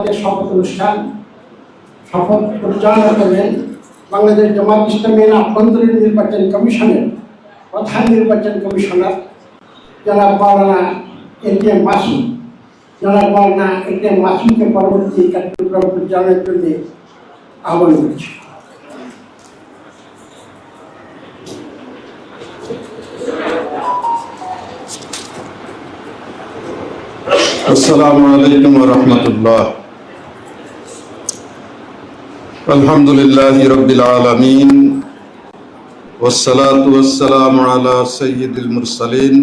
আমাদের শপথ অনুষ্ঠান শপথ পরিচালনা করবেন বাংলাদেশ জামাত ইসলামের আভ্যন্তরীণ নির্বাচন কমিশনের প্রধান নির্বাচন কমিশনার যারা মাওলানা এ টি এম মাসুম যারা মাওলানা এ টি এম মাসুমকে পরবর্তী কার্যক্রম পরিচালনার জন্য আহ্বান করছি السلام عليكم ورحمة الله الحمد لله رب العالمين والصلاة والسلام على سيد المرسلين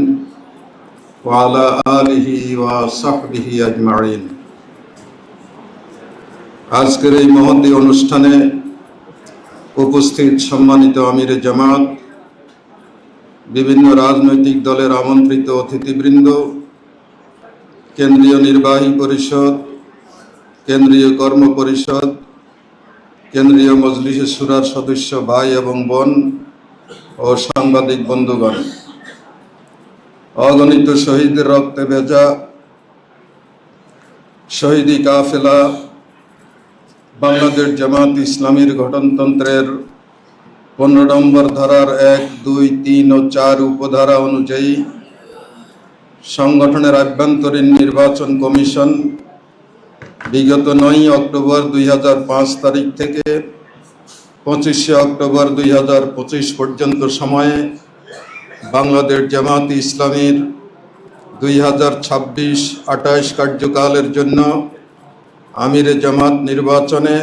وعلى آله وصحبه أجمعين আজকের এই মহতী অনুষ্ঠানে উপস্থিত সম্মানিত আমিরে জামাত বিভিন্ন রাজনৈতিক দলের আমন্ত্রিত অতিথিবৃন্দ কেন্দ্রীয় নির্বাহী পরিষদ কেন্দ্রীয় কর্ম পরিষদ কেন্দ্রীয় মজলিসে সুরার সদস্য ভাই এবং বোন ও সাংবাদিক বন্ধুগণ, অগণিত শহীদের রক্তে ভেজা শহীদি কাফেলা, বাংলাদেশ জামাত ইসলামীর গঠনতন্ত্রের পনেরো নম্বর ধারার এক, দুই, তিন ও চার উপধারা অনুযায়ী সংগঠনের আভ্যন্তরীণ নির্বাচন কমিশন বিগত নয় অক্টোবর দুই হাজার পাঁচ তারিখ থেকে পঁচিশে অক্টোবর দুই হাজার পঁচিশ পর্যন্ত সময়ে বাংলাদেশ জামাত ইসলামীর দুই হাজার ছাব্বিশ আঠাইশ কার্যকালের জন্য আমিরে জামাত নির্বাচনে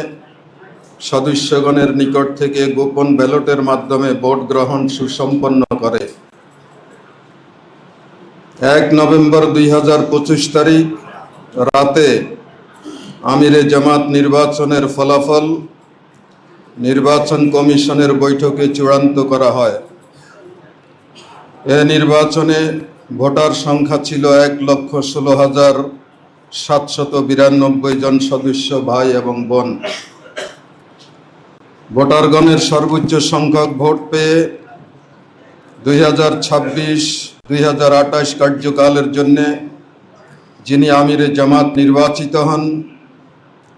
সদস্যগণের নিকট থেকে গোপন ব্যালটের মাধ্যমে ভোট গ্রহণ সুসম্পন্ন করে। এক নভেম্বর দুই হাজার পঁচিশ তারিখ রাতে আমিরে জামাত নির্বাচনের ফলাফল নির্বাচন কমিশনের বৈঠকে চূড়ান্ত করা হয়। এ নির্বাচনে ভোটার সংখ্যা ছিল এক লক্ষ ষোলো হাজার সাতশত বিরানব্বই জন সদস্য, ভাই এবং বোন। ভোটারগণের সর্বোচ্চ সংখ্যক ভোট পেয়ে দুই হাজার ছাব্বিশ, দুই হাজার আঠাশ কার্যকালের জন্যে যিনি আমিরে জামাত নির্বাচিত হন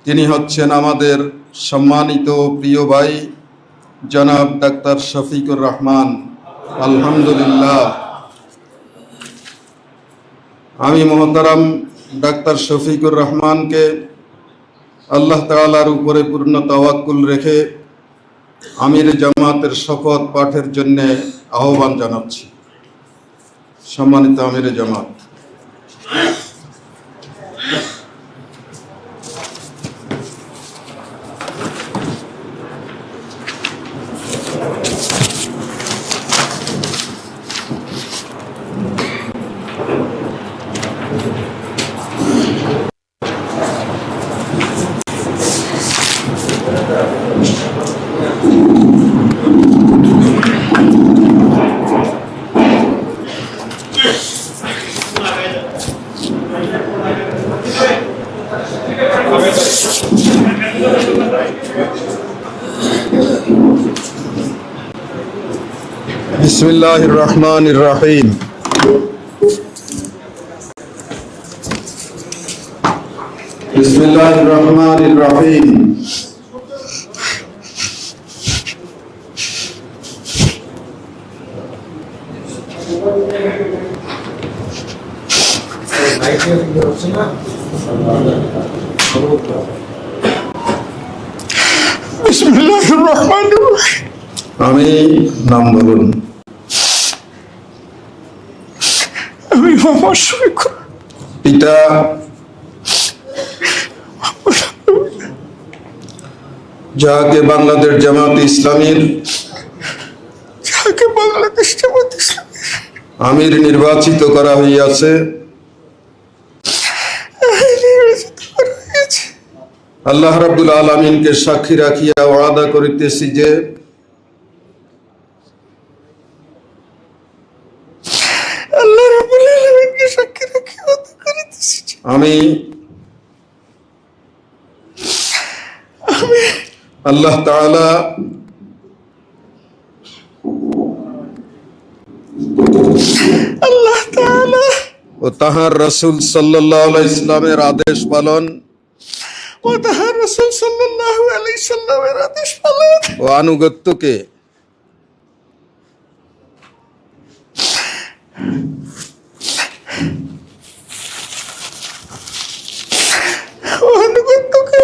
তিনি হচ্ছেন আমাদের সম্মানিত প্রিয় ভাই জনাব ডাক্তার শফিকুর রহমান। আলহামদুলিল্লাহ। আমি মহতারাম ডাক্তার শফিকুর রহমানকে আল্লাহ তাআলার উপরে পূর্ণ তাওয়াক্কুল রেখে আমির জামাতের শপথ পাঠের জন্য আহ্বান জানাচ্ছি। সম্মানিত আমির জামাত। الله الرحمن الرحيم بسم الله الرحمن الرحيم بسم الله الرحمن الرحيم آمين نعم আমি শফিকুর পিতা। যাকে বাংলাদেশ জামাত ইসলামীর যাকে বাংলাদেশ জামাত আমির নির্বাচিত করা হইয়াছে। আল্লাহ রাব্বুল আলমিনকে সাক্ষী রাখিয়া ওয়াদা করিতেছি যে আল্লাহ রাব্বুল আলামিনকে সাক্ষী রেখে ওয়াদা করিতেছি যে আমি আল্লাহ তাআলা আল্লাহ তাআলা ও তাহার রসুল সাল্লাহ ইসলামের আদেশ পালন। ও তাহার রসুল সাল্লাল্লাহু আলাইহি সাল্লামের আদেশ পালন। ও আনুগত্যকে ও আনুগত্যকে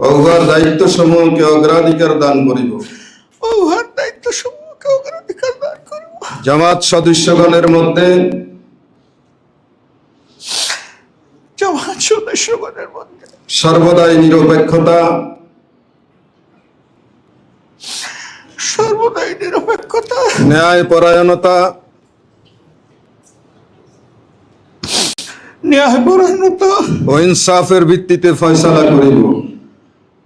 ও উহার দায়িত্ব সমূহকে অগ্রাধিকার দান করিব। ও উহার দায়িত্ব সমূহকে অগ্রাধিকার দান করিব। জামাত সদস্যগণের মধ্যে জামাত সদস্যগণের মধ্যে সর্বদাই নিরপেক্ষতা সর্বদাই নিরপেক্ষতা ন্যায় পরায়ণতা ন্যায়পরায়ণতা ও ইনসাফের ভিত্তিতে ফয়সালা করিব।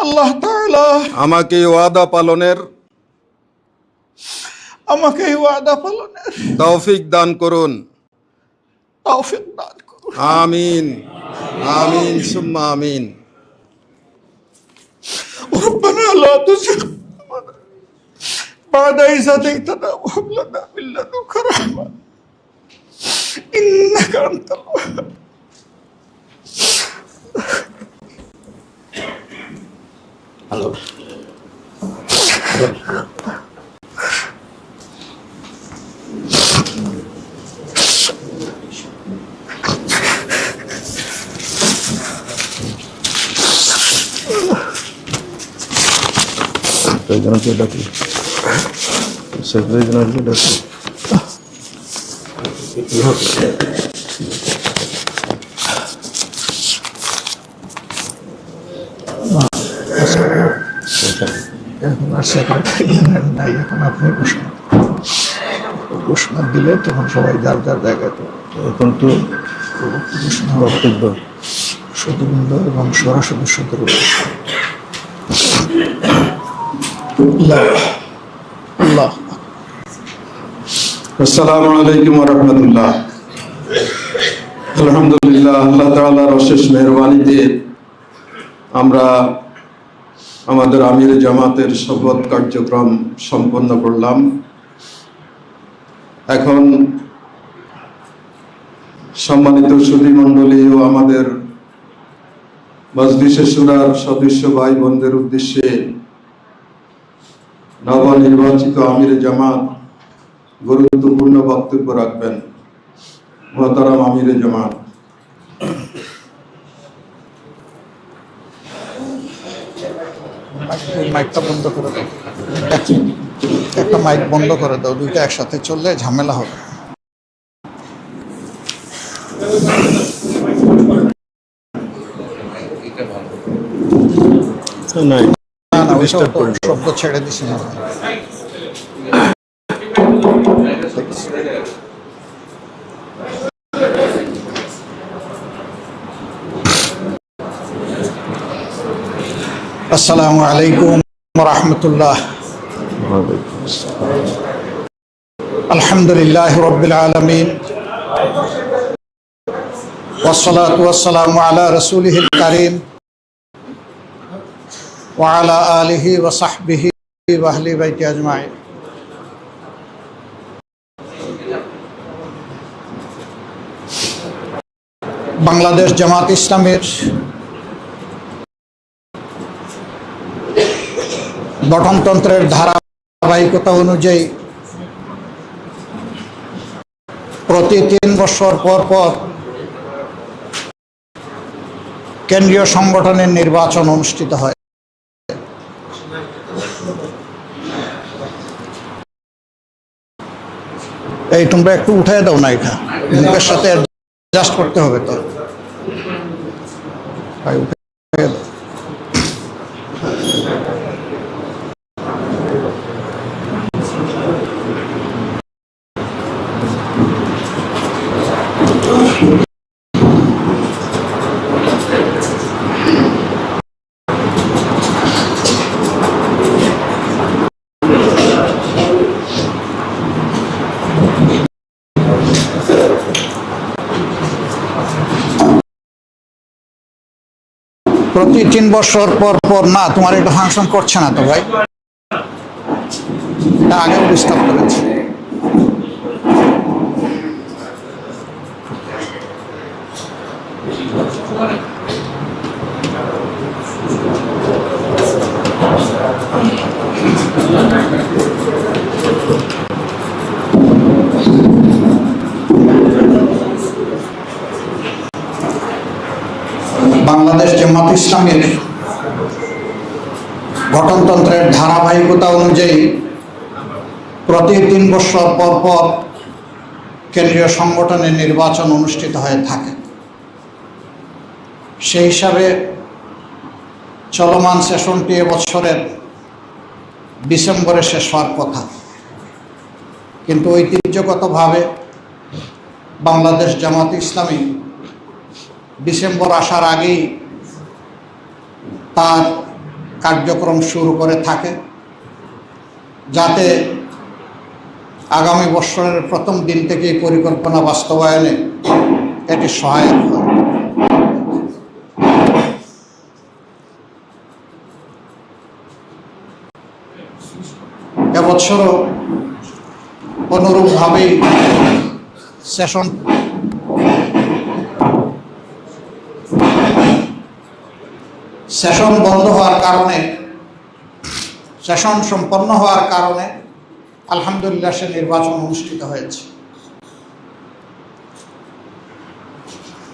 আল্লাহ তাআলা আমাকে ওয়াদা পালনের আমাকে এই ওয়াদা পালনের তৌফিক দান করুন তৌফিক দান করুন আমিন আমিন সুম্মা আমিন ربنا لا تزغ قلوبنا بعد إذ هديتنا وهب لنا من لدنك رحمة إنك أنت الوهاب Hello. President of the Deputy. President of the Deputy. Secretary নাই এখন আপনি ঘোষণা ঘোষণা দিলে তখন সবাই যার যার জায়গায় তো এখন তো ঘোষণা বক্তব্য। সদবৃন্দ এবং সরা সদস্যদের উপর। আল্লাহ। আল্লাহ আসসালামু আলাইকুম রহমতুল্লাহ। আলহামদুলিল্লাহ আল্লাহ তাআলার অশেষ মেহরবানিতে আমরা আমাদের আমির জামাতের শপথ কার্যক্রম সম্পন্ন করলাম। এখন সম্মানিত সুধী মণ্ডলী ও আমাদের মজলিসে সুরার সদস্য ভাই বোনদের উদ্দেশ্যে নবনির্বাচিত আমির জামাত গুরুত্বপূর্ণ বক্তব্য রাখবেন। মহতারাম আমিরে জামাত মাইক- মাইকটা বন্ধ করে দাও। একটা মাইক বন্ধ করে দাও দুইটা একসাথে চললে ঝামেলা হবে। না না শব্দ ছেড়ে দিছি না। আসসালামু আলাইকুম রহমতুল্লাহ আলহামদুলিল্লাহ রবিল আলমিন والصلاة والسلام على رسوله الكريم وعلى آله وصحبه وأهل بيته أجمعين বাংলাদেশ জামাত ইসলামের গঠনতন্ত্রের ধারাবাহিকতা অনুযায়ী প্রতি তিন বছর পর পর কেন্দ্রীয় সংগঠনের নির্বাচন অনুষ্ঠিত হয়। এই তোমরা একটু উঠাই দাও না এটা। মুখের সাথে অ্যাডজাস্ট করতে হবে তো। প্রতি তিন বছর পর পর না, তোমার এটা ফাংশন করছে না তো ভাই? আগে ডিস্টার্ব করেছে। বাংলাদেশ জামাত ইসলামের গঠনতন্ত্রের ধারাবাহিকতা অনুযায়ী প্রতি তিন বছর পর পর কেন্দ্রীয় সংগঠনের নির্বাচন অনুষ্ঠিত হয়ে থাকে। সেই হিসাবে চলমান সেশনটি এবছরের ডিসেম্বরে শেষ হওয়ার কথা। কিন্তু ঐতিহ্যগতভাবে বাংলাদেশ জামাত ইসলামী ডিসেম্বর আসার আগেই তার কার্যক্রম শুরু করে থাকে, যাতে আগামী বছরের প্রথম দিন থেকেই পরিকল্পনা বাস্তবায়নে এটি সহায়ক হয়। এবছরও অনুরূপভাবেই সেশন সেশন বন্ধ হওয়ার কারণে, সেশন সম্পন্ন হওয়ার কারণে আলহামদুলিল্লাহ সে নির্বাচন অনুষ্ঠিত হয়েছে।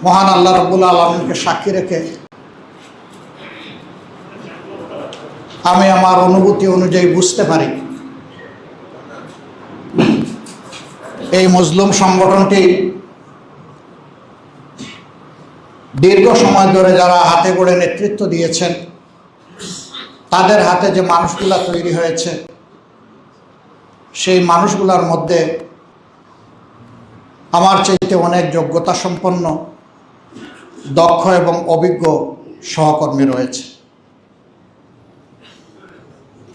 মহান আল্লাহ রবুল আলমীকে সাক্ষী রেখে আমি আমার অনুভূতি অনুযায়ী বুঝতে পারি। এই মজলুম সংগঠনটি দীর্ঘ সময় ধরে যারা হাতে গড়ে নেতৃত্ব দিয়েছেন, তাদের হাতে যে মানুষগুলা তৈরি হয়েছে, সেই মানুষগুলার মধ্যে আমার চাইতে অনেক যোগ্যতা সম্পন্ন দক্ষ এবং অভিজ্ঞ সহকর্মী রয়েছে।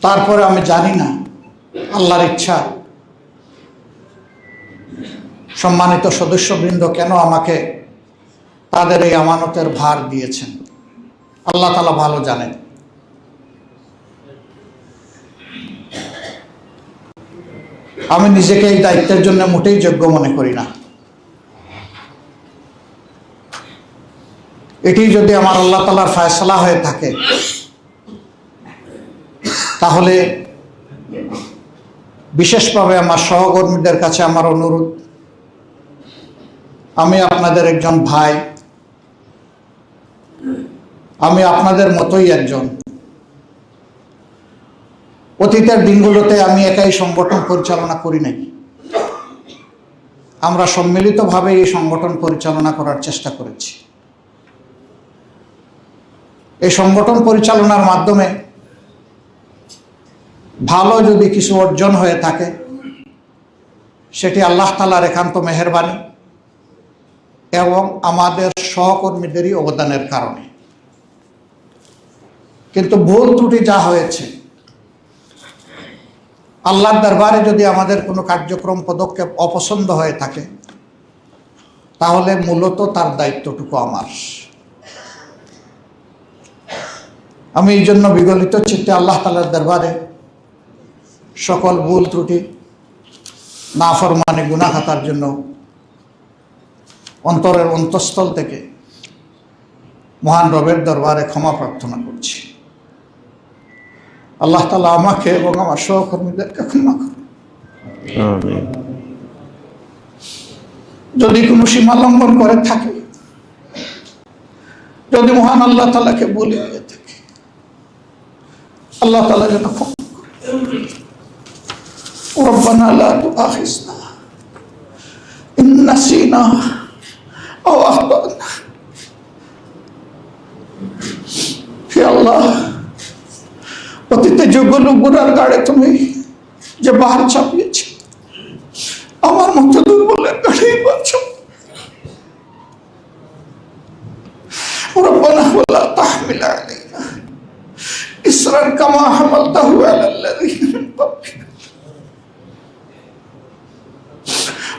তারপরে আমি জানি না, আল্লাহর ইচ্ছা, সম্মানিত সদস্যবৃন্দ কেন আমাকে তাদের এই আমানতের ভার দিয়েছেন। আল্লাহ তালা ভালো জানেন। আমি নিজেকে এই দায়িত্বের জন্য মোটেই যোগ্য মনে করি না। এটি যদি আমার আল্লাহ তালার ফয়সলা হয়ে থাকে, তাহলে বিশেষভাবে আমার সহকর্মীদের কাছে আমার অনুরোধ, আমি আপনাদের একজন ভাই আমি আপনাদের মতোই একজন। অতীতের দিনগুলোতে আমি একাই সংগঠন পরিচালনা করি নাই। আমরা সম্মিলিতভাবে এই সংগঠন পরিচালনা করার চেষ্টা করেছি। এই সংগঠন পরিচালনার মাধ্যমে ভালো যদি কিছু অর্জন হয়ে থাকে, সেটি আল্লাহ তালার একান্ত মেহরবানি এবং আমাদের সহকর্মীদেরই অবদানের কারণে। কিন্তু ভুল ত্রুটি যা হয়েছে, আল্লাহর দরবারে যদি আমাদের কোনো কার্যক্রম, পদক্ষেপ অপছন্দ হয়ে থাকে, তাহলে মূলত তার দায়িত্বটুকু আমার। আমি এই জন্য বিগলিত চিত্তে আল্লাহ তালার দরবারে সকল ভুল ত্রুটি না ফরমানে গুণাখাতার জন্য অন্তরের অন্তঃস্থল থেকে মহান রবের দরবারে ক্ষমা প্রার্থনা করছি। আল্লাহ তালা আমাকে এবং আমার সহকর্মীদেরকে ক্ষমা করুন আমিন যদি কোনো সীমা লঙ্ঘন করে থাকে যদি মহান আল্লাহ তালাকে বলে দিয়ে থাকে আল্লাহ তালা যেন ক্ষমা করেন। ربنا لا تؤاخذنا إن نسينا أو أخطأنا হে আল্লাহ অতীতে যোগ্য গুড়ার গাড়ে তুমি যে বাহার চাপিয়েছি আমার মতো দুর্বলের গাড়ি পাচ্ছ ربنا ولا تحمل علينا إسرا كما حملته على الذين من قبلنا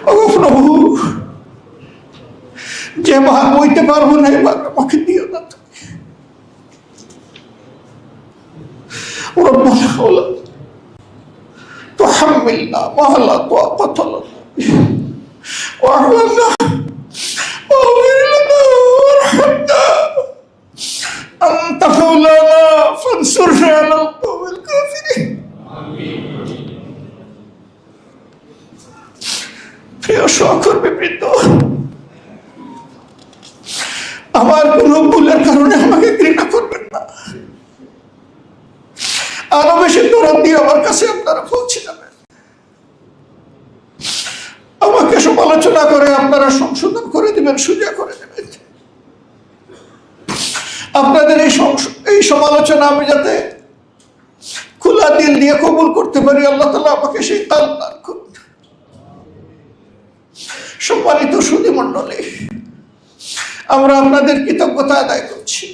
ওগো প্রভু যে ভাগ বইতে পারবো না এবার আমাকে تحملنا ما لا طاقة لنا به করতে পারি, আল্লাহ তালা আমাকে সেই তাল দান করুন। সম্মানিত সুদী মণ্ডলী আমরা আপনাদের কৃতজ্ঞতা আদায় করছি।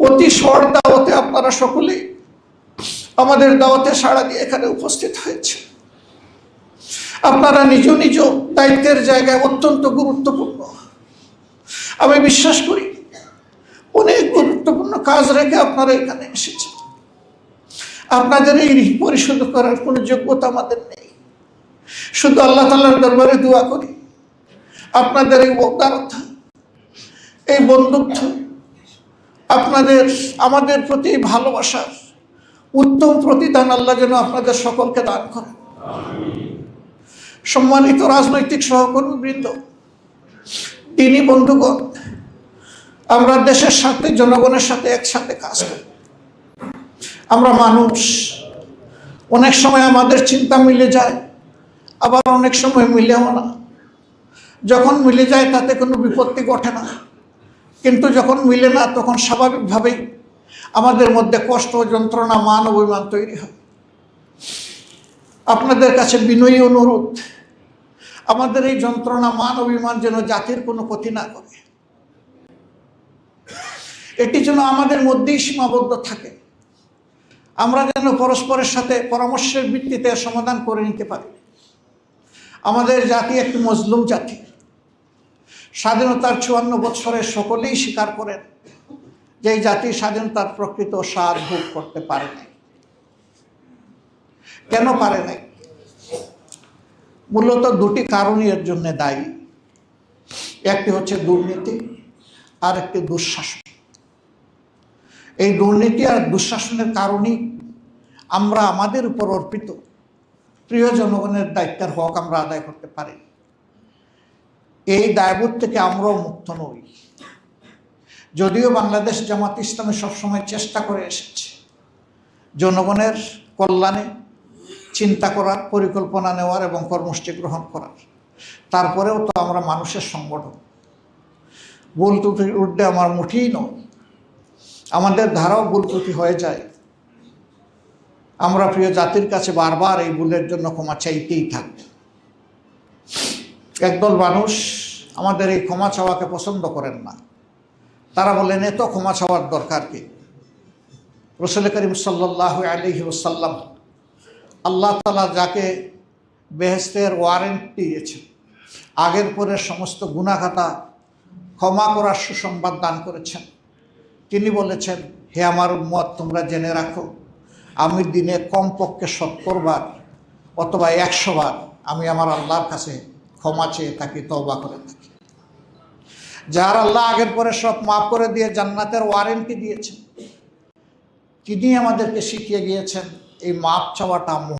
অতি শর্ট দাওয়াতে আপনারা সকলেই আমাদের দাওয়াতে সাড়া দিয়ে এখানে উপস্থিত হয়েছে আপনারা নিজ নিজ দায়িত্বের জায়গায় অত্যন্ত গুরুত্বপূর্ণ। আমি বিশ্বাস করি, অনেক গুরুত্বপূর্ণ কাজ রেখে আপনারা এখানে এসেছেন। আপনাদের এই ঋণ পরিশোধ করার কোনো যোগ্যতা আমাদের নেই। শুধু আল্লাহ তাল্লাহর দরবারে দোয়া করি। আপনাদের এই উদারতা এই বন্ধুত্ব, আপনাদের, আমাদের প্রতি ভালোবাসার উত্তম প্রতিদান আল্লাহ যেন আপনাদের সকলকে দান করেন। সম্মানিত রাজনৈতিক সহকর্মী বৃন্দ তিনি বন্ধুগণ, আমরা দেশের সাথে, জনগণের সাথে একসাথে কাজ করি। আমরা মানুষ। অনেক সময় আমাদের চিন্তা মিলে যায়, আবার অনেক সময় মিলেও না। যখন মিলে যায় তাতে কোনো বিপত্তি ঘটে না। কিন্তু যখন মিলে না, তখন স্বাভাবিকভাবেই আমাদের মধ্যে কষ্ট, যন্ত্রণা, মান অভিমান তৈরি হয়। আপনাদের কাছে বিনয়ী অনুরোধ, আমাদের এই যন্ত্রণা, মান অভিমান যেন জাতির কোনো ক্ষতি না করে। এটি যেন আমাদের মধ্যেই সীমাবদ্ধ থাকে। আমরা যেন পরস্পরের সাথে পরামর্শের ভিত্তিতে সমাধান করে নিতে পারি। আমাদের জাতি একটি মজলুম জাতি। স্বাধীনতার চুয়ান্ন বৎসরে সকলেই স্বীকার করেন যে এই জাতি স্বাধীনতার প্রকৃত সার ভোগ করতে পারে নাই। কেন পারে নাই? মূলত দুটি কারণই এর জন্য দায়ী। একটি হচ্ছে দুর্নীতি আর একটি দুঃশাসন। এই দুর্নীতি আর দুঃশাসনের কারণেই আমরা আমাদের উপর অর্পিত প্রিয় জনগণের দায়িত্বের হক আমরা আদায় করতে পারি। এই দায়বোধ থেকে আমরাও মুক্ত নই। যদিও বাংলাদেশ জামাত ইসলামে সবসময় চেষ্টা করে এসেছে জনগণের কল্যাণে চিন্তা করার, পরিকল্পনা নেওয়ার এবং কর্মসূচি গ্রহণ করার। তারপরেও তো আমরা মানুষের সংগঠন। ভুল ত্রুটি উঠলে আমার মুঠেই নয়। আমাদের ধারাও ভুল ত্রুটি হয়ে যায়। আমরা প্রিয় জাতির কাছে বারবার এই ভুলের জন্য ক্ষমা চাইতেই থাকব একদল মানুষ আমাদের এই ক্ষমা চাওয়াকে পছন্দ করেন না। তারা বলেন, এত ক্ষমা চাওয়ার দরকার কি? রসুল করিম সাল্লাহ আলহি ওসাল্লাম আল্লাহ তালা যাকে বেহেস্তের ওয়ারেন্ট দিয়েছেন, আগের পরের সমস্ত গুণাখাতা ক্ষমা করার সুসংবাদ দান করেছেন। তিনি বলেছেন, হে আমার মত তোমরা জেনে রাখো, আমি দিনে কমপক্ষে সত্তর বার অথবা একশো বার আমি আমার আল্লাহর কাছে ক্ষমা চেয়ে থাকি, তওবা করে থাকি। যার আল্লাহ আগের পরে সব মাফ করে দিয়ে জান্নাতের ওয়ারেন্টি দিয়েছেন, তিনি আমাদেরকে শিখিয়ে গিয়েছেন, এই মাপ চাওয়াটা